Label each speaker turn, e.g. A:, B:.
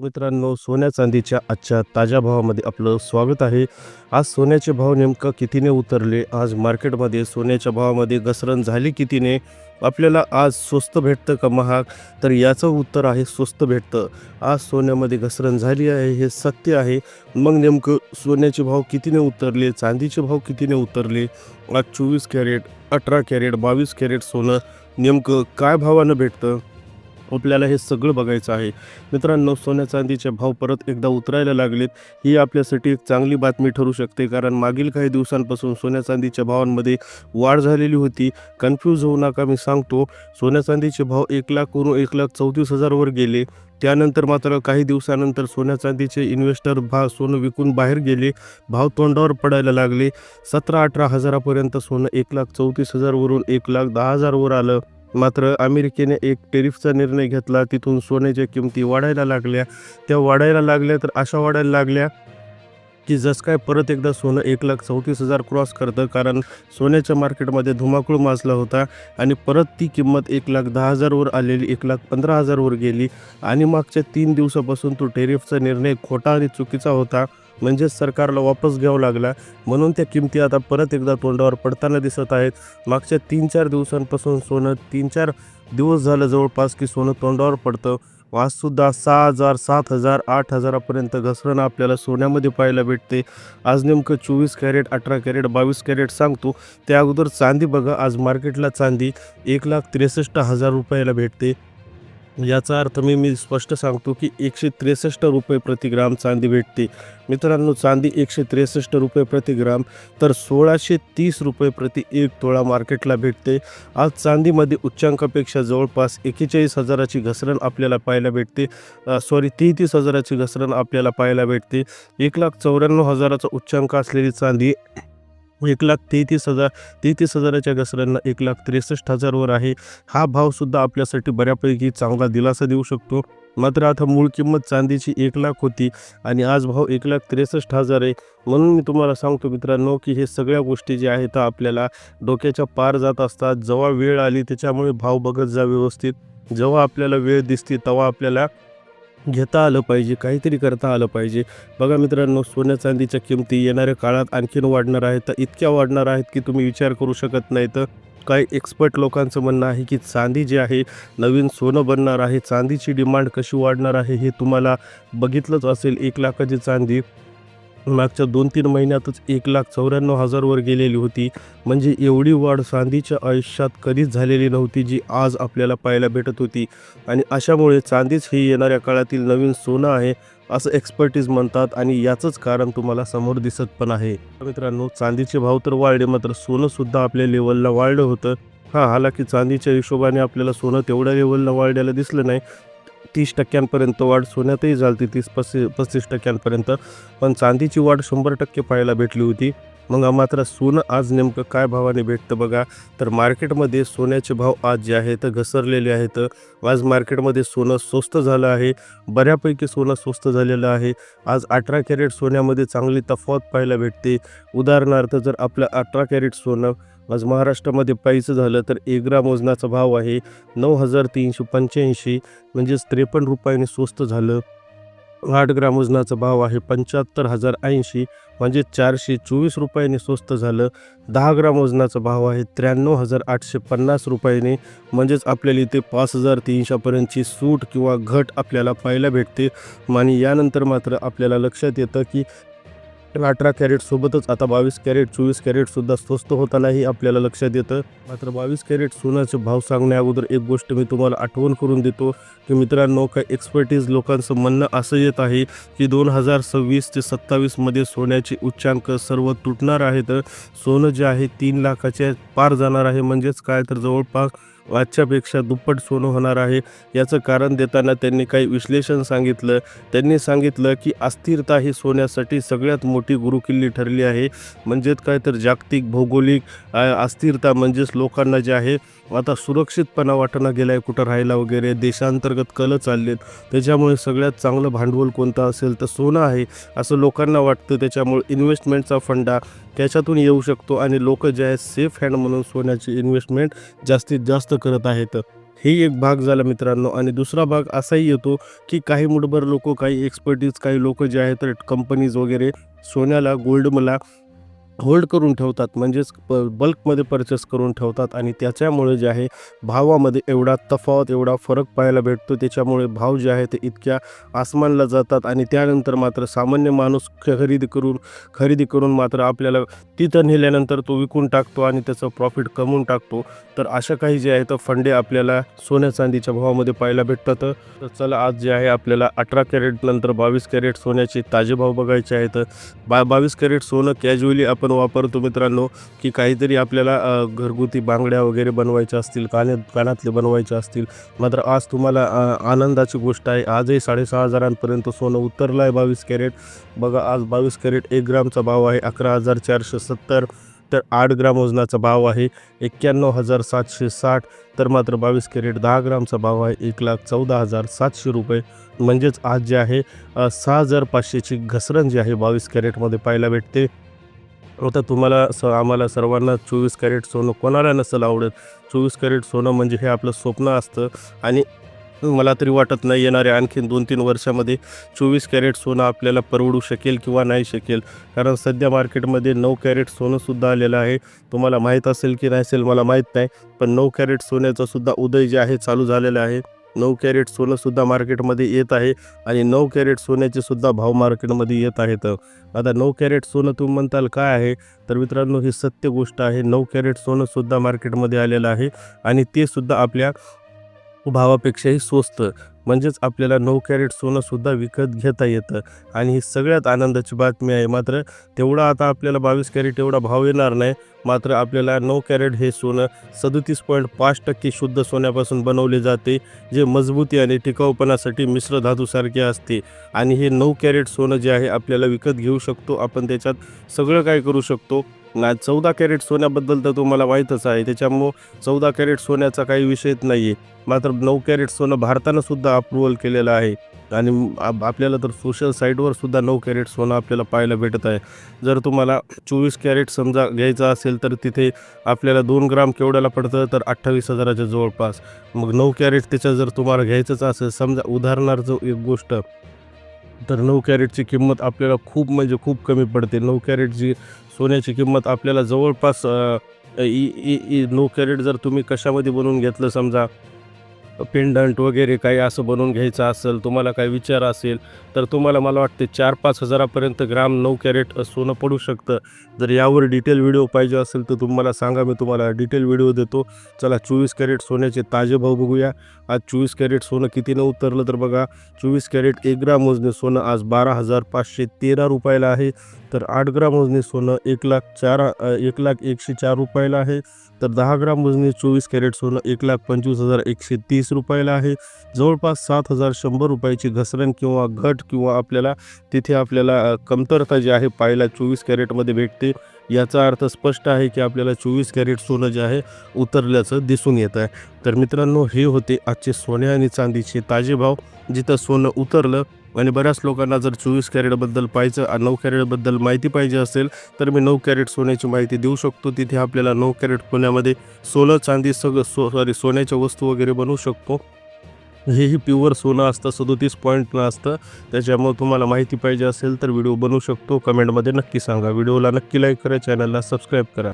A: मित्रांनो सोन्या चांदीच्या आजच्या ताज्या भावामध्ये आपलं स्वागत आहे. आज सोन्याचे भाव नेमकं कितीने उतरले? आज मार्केटमध्ये सोन्याच्या भावामध्ये घसरण झाली कितीने? आपल्याला आज स्वस्त भेटतं का महाग? तर याचं उत्तर आहे स्वस्त भेटतं. आज सोन्यामध्ये घसरण झाली आहे हे सत्य आहे. मग नेमकं सोन्याचे भाव कितीने उतरले? चांदीचे भाव कितीने उतरले? आज चोवीस कॅरेट अठरा कॅरेट बावीस कॅरेट सोनं नेमकं काय भावानं भेटतं? आपल्याला हे सगळं बघायचं आहे. मित्रांनो सोन्या चांदीचे भाव परत एकदा उतरायला लागलेत. ही आपल्यासाठी एक चांगली बातमी ठरू शकते कारण मागील काही दिवसांपासून सोन्या चांदीच्या भावांमध्ये वाढ झालेली होती. कन्फ्यूज होऊ नका मी सांगतो सोन्या चांदीचे भाव एक लाखवरून एक लाख चौतीस हजारवर गेले. त्यानंतर मात्र काही दिवसानंतर सोन्या चांदीचे इन्व्हेस्टर भा सोनं विकून बाहेर गेले. भाव तोंडावर पडायला लागले. सतरा अठरा हजारापर्यंत सोनं एक लाख चौतीस हजारवरून एक लाख दहा हजारवर आलं. मात्र अमेरिकेने एक टेरिफचा निर्णय घेतला. तिथून सोन्याच्या किमती वाढायला लागल्या. त्या वाढायला लागल्या तर अशा वाढायला लागल्या की जसं काय परत एकदा सोनं एक लाख चौतीस हजार क्रॉस करतं. कारण सोन्याच्या मार्केटमध्ये धुमाकूळ माजला होता आणि परत ती किंमत एक लाख दहा हजारवर आलेली एक लाख पंधरा हजारवर गेली. आणि मागच्या तीन दिवसापासून तो टेरिफचा निर्णय खोटा आणि चुकीचा होता. म्हणजेच सरकारला वापस घ्यावं लागला. म्हणून त्या किमती आता परत एकदा तोंडावर पडताना दिसत आहेत. मागच्या तीन चार दिवसांपासून सोनं तीन चार दिवस झालं जवळपास की सोनं तोंडावर पडतं. आजसुद्धा सहा हजार सात हजार आठ हजारापर्यंत घसरणं आपल्याला सोन्यामध्ये पाहायला भेटते. आज नेमकं चोवीस कॅरेट अठरा कॅरेट बावीस कॅरेट सांगतो. त्या अगोदर चांदी बघा आज मार्केटला चांदी एक लाख त्रेसष्ट हजार रुपयाला भेटते. याचा अर्थ मी मी स्पष्ट सांगतो की एकशे त्रेसष्ट रुपये प्रति ग्राम चांदी भेटते. मित्रांनो चांदी एकशे त्रेसष्ट रुपये प्रति ग्राम तर सोळाशे तीस रुपये प्रति एक तोळा मार्केटला भेटते. आज चांदीमध्ये उच्चांकापेक्षा जवळपास एकेचाळीस हजाराची घसरण आपल्याला पाहायला भेटते. सॉरी तेहतीस हजाराची घसरण आपल्याला पाहायला भेटते. एक लाख चौऱ्याण्णव हजाराचा उच्चांक असलेली चांदी एक लाख तेहतीस हजार तेहतीस हजाराच्या घसऱ्यांना एक लाख त्रेसष्ट हजारवर आहे. हा भावसुद्धा आपल्यासाठी बऱ्यापैकी चांगला दिलासा देऊ शकतो. मात्र आता मूळ किंमत चांदीची एक लाख होती आणि आज भाव एक लाख त्रेसष्ट हजार आहे. म्हणून मी तुम्हाला सांगतो मित्रांनो की हे सगळ्या गोष्टी ज्या आहेत त्या आपल्याला डोक्याच्या पार जात असतात. जेव्हा वेळ आली त्याच्यामुळे भाव बघत जा व्यवस्थित. जेव्हा आपल्याला वेळ दिसते तेव्हा आपल्याला घेता आलं पाहिजे काहीतरी करता आलं पाहिजे. बघा मित्रांनो सोन्या चांदीच्या किमती येणाऱ्या काळात आणखीन वाढणार आहेत. तर इतक्या वाढणार आहेत की तुम्ही विचार करू शकत नाही. तर काही एक्सपर्ट लोकांचं म्हणणं आहे की चांदी जे आहे नवीन सोनं बनणार आहे. चांदीची डिमांड कशी वाढणार आहे हे तुम्हाला बघितलंच असेल. एक लाखाची चांदी मागच्या दोन तीन महिन्यातच एक लाख चौऱ्याण्णव हजारवर गेलेली होती. म्हणजे एवढी वाढ चांदीच्या आयुष्यात कधीच झालेली नव्हती जी आज आपल्याला पाहायला भेटत होती. आणि अशामुळे चांदीच ही येणाऱ्या काळातील नवीन सोनं आहे असं एक्सपर्टीज म्हणतात आणि याचंच कारण तुम्हाला समोर दिसत पण आहे. मित्रांनो चांदीचे भाव तर वाढले मात्र सोनंसुद्धा आपल्या लेवलला वाढलं होतं. हां हालाकी चांदीच्या हिशोबाने आपल्याला सोनं तेवढ्या लेवलला वाढायला दिसलं नाही तीस टक्क्यांपर्यंत वाढ सोन्यातही झाली तीस पस्तीस पस्तीस टक्क्यांपर्यंत. पण चांदीची वाढ शंभर टक्के पाहायला भेटली होती. मग मात्र सोनं आज नेमकं काय भावाने भेटतं बघा. तर मार्केटमध्ये सोन्याचे भाव आज जे आहेत घसरलेले आहेत. आज मार्केटमध्ये सोनं स्वस्त झालं आहे. बऱ्यापैकी सोनं स्वस्त झालेलं आहे. आज अठरा कॅरेट सोन्यामध्ये चांगली तफावत पाहायला भेटते. उदाहरणार्थ जर आपलं अठरा कॅरेट सोनं आज महाराष्ट्रामध्ये पाहायचं झालं तर एक ग्राम वजनाचा भाव आहे नऊ हजार तीनशे पंच्याऐंशी. म्हणजेच त्रेपन्न रुपयाने स्वस्त झालं. आठ ग्राम वजनाचा भाव आहे पंच्याहत्तर हजार ऐंशी म्हणजे चारशे चोवीस रुपयाने स्वस्त झालं. दहा ग्राम वजनाचा भाव आहे त्र्याण्णव हजार आठशे पन्नास रुपयाने म्हणजेच आपल्याला इथे पाच हजार तीनशेपर्यंतची सूट किंवा घट आपल्याला पाहायला भेटते. आणि यानंतर मात्र आपल्याला लक्षात येतं की अठरा कॅरेटसोबतच आता बावीस कॅरेट चोवीस कॅरेटसुद्धा स्वस्त होतानाही आपल्याला लक्षात येतं. मात्र बावीस कॅरेट सोन्याचे भाव सांगण्या अगोदर एक गोष्ट मी तुम्हाला आठवण करून देतो की मित्रांनो काय एक्सपर्टीज लोकांचं म्हणणं असं येत आहे की दोन हजार सव्वीस ते सत्तावीसमध्ये सोन्याचे उच्चांक सर्व तुटणार आहेत. सोनं जे आहे तीन लाखाच्या पार जाणार आहे. म्हणजेच काय? तर जवळपास आजच्यापेक्षा दुप्पट सोनं होणार आहे. याचं कारण देताना त्यांनी काही विश्लेषण सांगितलं. त्यांनी सांगितलं की अस्थिरता ही सोन्यासाठी सगळ्यात मोठी गुरुकिल्ली ठरली आहे. म्हणजेच काय तर जागतिक भौगोलिक अस्थिरता म्हणजेच लोकांना जे आहे आता सुरक्षितपणा वाटणं गेला आहे कुठं राहायला वगैरे देशांतर्गत कलं चाललेत. त्याच्यामुळे सगळ्यात चांगलं भांडवल कोणतं असेल तर सोनं आहे असं लोकांना वाटतं. त्याच्यामुळे इन्व्हेस्टमेंटचा फंडा त्याच्यातून येऊ शकतो आणि लोक जे आहे सेफ हँड म्हणून सोन्याची इन्व्हेस्टमेंट जास्तीत जास्त करत आहेत. ही एक भाग झाला मित्रांनो. आणि दुसरा भाग असाही येतो की काही मुठभर लोक काही एक्सपर्टीज काही लोक जे आहेत तर कंपनीज वगैरे सोन्याला गोल्डमला होल्ड करून ठेवतात म्हणजेच प बल्कमध्ये परचेस करून ठेवतात आणि त्याच्यामुळे जे आहे भावामध्ये एवढा तफावत एवढा फरक पाहायला भेटतो. त्याच्यामुळे भाव जे आहे ते इतक्या आसमानला जातात आणि त्यानंतर मात्र सामान्य माणूस ख- खरेदी करून खरेदी करून मात्र आपल्याला तिथं नेल्यानंतर तो विकून टाकतो आणि त्याचं प्रॉफिट कमवून टाकतो. तर अशा काही जे आहे तर फंडे आपल्याला सोन्या चांदीच्या भावामध्ये पाहायला भेटतात. तर चला आज जे आहे आपल्याला अठरा कॅरेटनंतर बावीस कॅरेट सोन्याचे ताजे भाव बघायचे आहेत. बा बावीस कॅरेट सोनं कॅज्युअली आपण वापरतो मित्रांनो की काहीतरी आपल्याला घरगुती बांगड्या वगैरे बनवायच्या असतील काने कानातले बनवायचे असतील. मात्र आज तुम्हाला आनंदाची गोष्ट आहे. आजही साडेसहा हजारांपर्यंत सोनं उतरलं आहे बावीस कॅरेट. बघा आज बावीस कॅरेट एक ग्रामचा भाव आहे. अकरा हजार चारशे सत्तर तर आठ ग्राम वजनाचा भाव आहे. एक्क्याण्णव हजार सातशे साठ तर मात्र बावीस कॅरेट दहा ग्रामचा भाव आहे. एक लाख चौदा हजार सातशे रुपये. म्हणजेच आज जे आहे सहा हजार पाचशेची घसरण जी आहे बावीस कॅरेटमध्ये पाहायला भेटते. आता तुम्हाला स आम्हाला सर्वांना चोवीस कॅरेट सोनं कोणाला नसेल आवडत? चोवीस कॅरेट सोनं म्हणजे हे आपलं स्वप्न असतं आणि मला तरी वाटत नाही येणाऱ्या आणखीन दोन तीन वर्षामध्ये चोवीस कॅरेट सोनं आपल्याला परवडू शकेल किंवा नाही शकेल. कारण सध्या मार्केटमध्ये नऊ कॅरेट सोनंसुद्धा आलेलं आहे. तुम्हाला माहीत असेल की नाही असेल मला माहीत नाही. पण नऊ कॅरेट सोन्याचासुद्धा उदय जे आहे चालू झालेलं आहे. नऊ कॅरेट सोनंसुद्धा मार्केटमध्ये येत आहे आणि नऊ कॅरेट सोन्याचे सुद्धा भाव मार्केटमध्ये येत आहेत. आता नऊ कॅरेट सोनं तुम्ही म्हणताल काय आहे? तर मित्रांनो ही सत्य गोष्ट आहे. नऊ कॅरेट सोनंसुद्धा मार्केटमध्ये आलेलं आहे आणि ते सुद्धा आपल्या भावापेक्षाही स्वस्त म्हणजेच आपल्याला नऊ कॅरेट सोनंसुद्धा विकत घेता येतं. आणि ही सगळ्यात आनंदाची बातमी आहे. मात्र तेवढा आता आपल्याला बावीस कॅरेट एवढा भाव येणार नाही. मात्र आपल्याला नऊ कॅरेट हे सोनं सदतीस पॉईंट पाच टक्के शुद्ध सोन्यापासून बनवले जाते जे मजबूती आणि टिकाऊपणासाठी मिश्र धातूसारखे असते. आणि हे नऊ कॅरेट सोनं जे आहे आपल्याला विकत घेऊ शकतो. आपण त्याच्यात सगळं काय करू शकतो? ना चौदा कॅरेट सोन्याबद्दल तर तुम्हाला माहीतच आहे. त्याच्यामुळं चौदा कॅरेट सोन्याचा काही विषयच नाही आहे मात्र नऊ कॅरेट सोनं भारतानं सुद्धा अप्रुव्हल केलेलं आहे. आणि आपल्याला तर सोशल साईटवर सुद्धा नऊ कॅरेट सोनं आपल्याला पाहायला भेटत आहे. जर तुम्हाला चोवीस कॅरेट समजा घ्यायचा असेल तर तिथे आपल्याला दोन ग्राम केवढ्याला पडतं? तर अठ्ठावीस हजाराच्या जवळपास. मग नऊ कॅरेट त्याच्या जर तुम्हाला घ्यायचंच असेल समजा उदाहरणार्थ एक गोष्ट तर नऊ कॅरेटची किंमत आपल्याला खूप म्हणजे खूप कमी पडते. नऊ कॅरेटची सोन्याची किंमत आपल्याला जवळपास ई ई ई नऊ कॅरेट जर तुम्ही कशामध्ये बनवून घेतलं समजा पेंडंट वगैरे काही असं बनवून घ्यायचं असेल तुम्हाला काही विचार असेल तर तुम्हाला मला वाटते चार पाच हजारापर्यंत ग्राम नऊ कॅरेट सोनं पडू शकतं. जर यावर डिटेल व्हिडिओ पाहिजे असेल तर तुम्हाला सांगा मी तुम्हाला डिटेल व्हिडिओ देतो. चला चोवीस कॅरेट सोन्याचे ताजे भाव बघूया. आज चोवीस कॅरेट सोनं कितीनं उतरलं तर बघा चोवीस कॅरेट एक ग्राम मोजणे सोनं आज बारा हजार पाचशे तेरा रुपयाला आहे. तर आठ ग्राम वजनी सोनं एक लाख चार एक लाख एकशे चार रुपयाला आहे. तर दहा ग्राम वजनी चोवीस कॅरेट सोनं एक लाख पंचवीस हजार एकशे तीस रुपयाला आहे. जवळपास सात हजार शंभर रुपयाची घसरण किंवा घट किंवा आपल्याला तिथे आपल्याला कमतरता जी आहे पाहायला चोवीस कॅरेटमध्ये भेटते. याचा अर्थ स्पष्ट आहे की आपल्याला चोवीस कॅरेट सोनं जे आहे उतरल्याचं दिसून येत आहे. तर मित्रांनो हे होते आजचे सोने आणि चांदीचे ताजे भाव जिथं सोनं उतरलं आणि बऱ्याच लोकांना जर चोवीस कॅरेटबद्दल पाहिजे नऊ कॅरेटबद्दल माहिती पाहिजे असेल तर मी नऊ कॅरेट सोन्याची माहिती देऊ शकतो. तिथे आपल्याला नऊ कॅरेट पुण्यामध्ये सोनं चांदी सगळं सो सॉरी सोन्याच्या वस्तू वगैरे बनवू शकतो. हेही प्युअर सोनं असतं सदोतीस पॉईंटनं असतं. त्याच्यामुळे तुम्हाला माहिती पाहिजे असेल तर व्हिडिओ बनवू शकतो. कमेंटमध्ये नक्की सांगा. व्हिडिओला नक्की लाईक करा चॅनलला सबस्क्राईब करा.